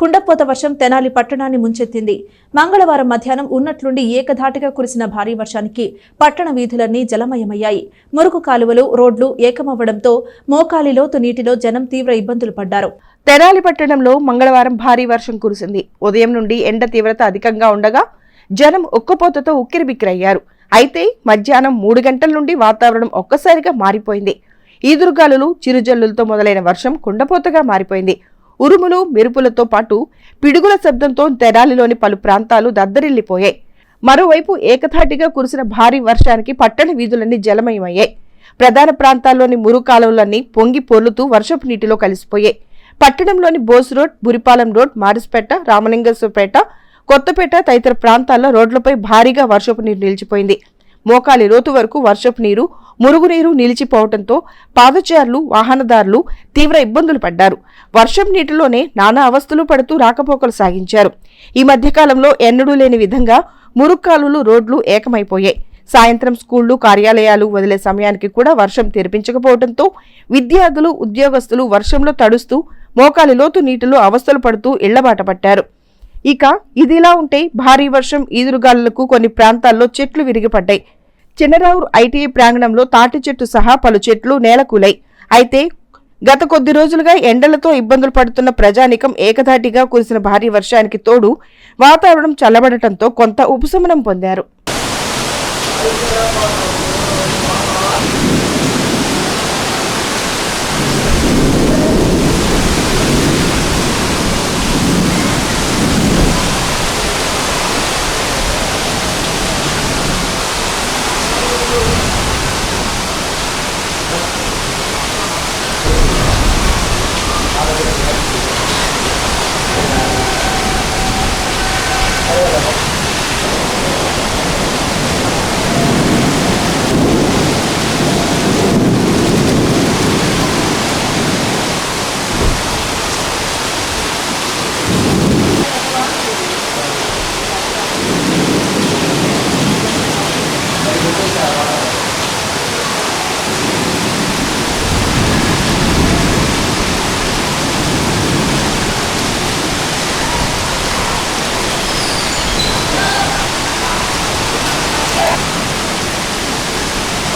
కుండపోత వర్షం తెనాలి పట్టణాన్ని ముంచెత్తింది. మంగళవారం మధ్యాహ్నం ఉన్నట్లుండి ఏకధాటిగా కురిసిన భారీ వర్షానికి పట్టణ వీధులన్నీ జలమయమయ్యాయి. మురుకు కాలువలు రోడ్లు ఏకమవ్వడంతో మోకాలి లోతు నీటిలో జనం తీవ్ర ఇబ్బందులు పడ్డారు. తెనాలి పట్టణంలో మంగళవారం భారీ వర్షం కురిసింది. ఉదయం నుండి ఎండ తీవ్రత అధికంగా ఉండగా జనం ఉక్కపోతతో ఉక్కిరిబిక్కిరయ్యారు అయితే మధ్యాహ్నం మూడు గంటల నుండి వాతావరణం ఒక్కసారిగా మారిపోయింది. ఈదురుగాలులు చిరుజల్లులతో మొదలైన వర్షం కుండపోతగా మారిపోయింది. ఉరుములు మెరుపులతో పాటు పిడుగుల శబ్దంతో తెరాలిలోని పలు ప్రాంతాలు దద్దరిల్లిపోయాయి. మరోవైపు ఏకధాటిగా కురిసిన భారీ వర్షానికి పట్టణ వీధులన్నీ జలమయమయ్యాయి. ప్రధాన ప్రాంతాల్లోని మురు కాలువలన్నీ పొంగి పొర్లుతూ వర్షపు నీటిలో కలిసిపోయాయి. పట్టణంలోని బోస్ రోడ్ బురిపాలెం రోడ్ మారిస్పేట రామలింగేశ్వరపేట కొత్తపేట తదితర ప్రాంతాల్లో రోడ్లపై భారీగా వర్షపు నీరు నిలిచిపోయింది. మోకాలి లోతు వరకు వర్షపు నీరు మురుగునీరు నిలిచిపోవడంతో పాదచారులు వాహనదారులు తీవ్ర ఇబ్బందులు పడ్డారు. వర్షం నీటిలోనే నానా అవస్థలు పడుతూ రాకపోకలు సాగించారు. ఈ మధ్యకాలంలో ఎన్నడూ లేని విధంగా మురుక్కాలులు రోడ్లు ఏకమైపోయాయి. సాయంత్రం స్కూళ్ళు కార్యాలయాలు వదిలే సమయానికి కూడా వర్షం తెరిపించకపోవడంతో విద్యార్థులు ఉద్యోగస్తులు వర్షంలో తడుస్తూ మోకాలి లోతు నీటిలో అవస్థలు పడుతూ ఇళ్ళబాట పట్టారు. ఇక ఇదిలా ఉంటే భారీ వర్షం ఈదురుగాలులకు కొన్ని ప్రాంతాల్లో చెట్లు విరిగిపడ్డాయి. చిన్నరావురు ఐటీఐ ప్రాంగణంలో తాటి చెట్టు సహా పలు చెట్లు నేలకూలాయి. అయితే గత కొద్ది రోజులుగా ఎండలతో ఇబ్బందులు పడుతున్న ప్రజానికం ఏకధాటిగా కురిసిన భారీ వర్షానికి తోడు వాతావరణం చల్లబడటంతో కొంత ఉపశమనం పొందారు.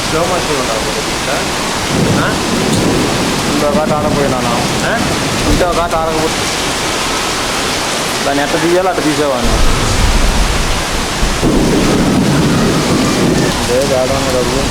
స్లో మోషన్ ఉండవు ఇంకో కాట ఆడపోయినాను ఇంకో కాట ఆడకపో దాన్ని ఎట్ట తీయాలో అట్ట తీసేవాడిని లేదు ఆడవాను డబ్బు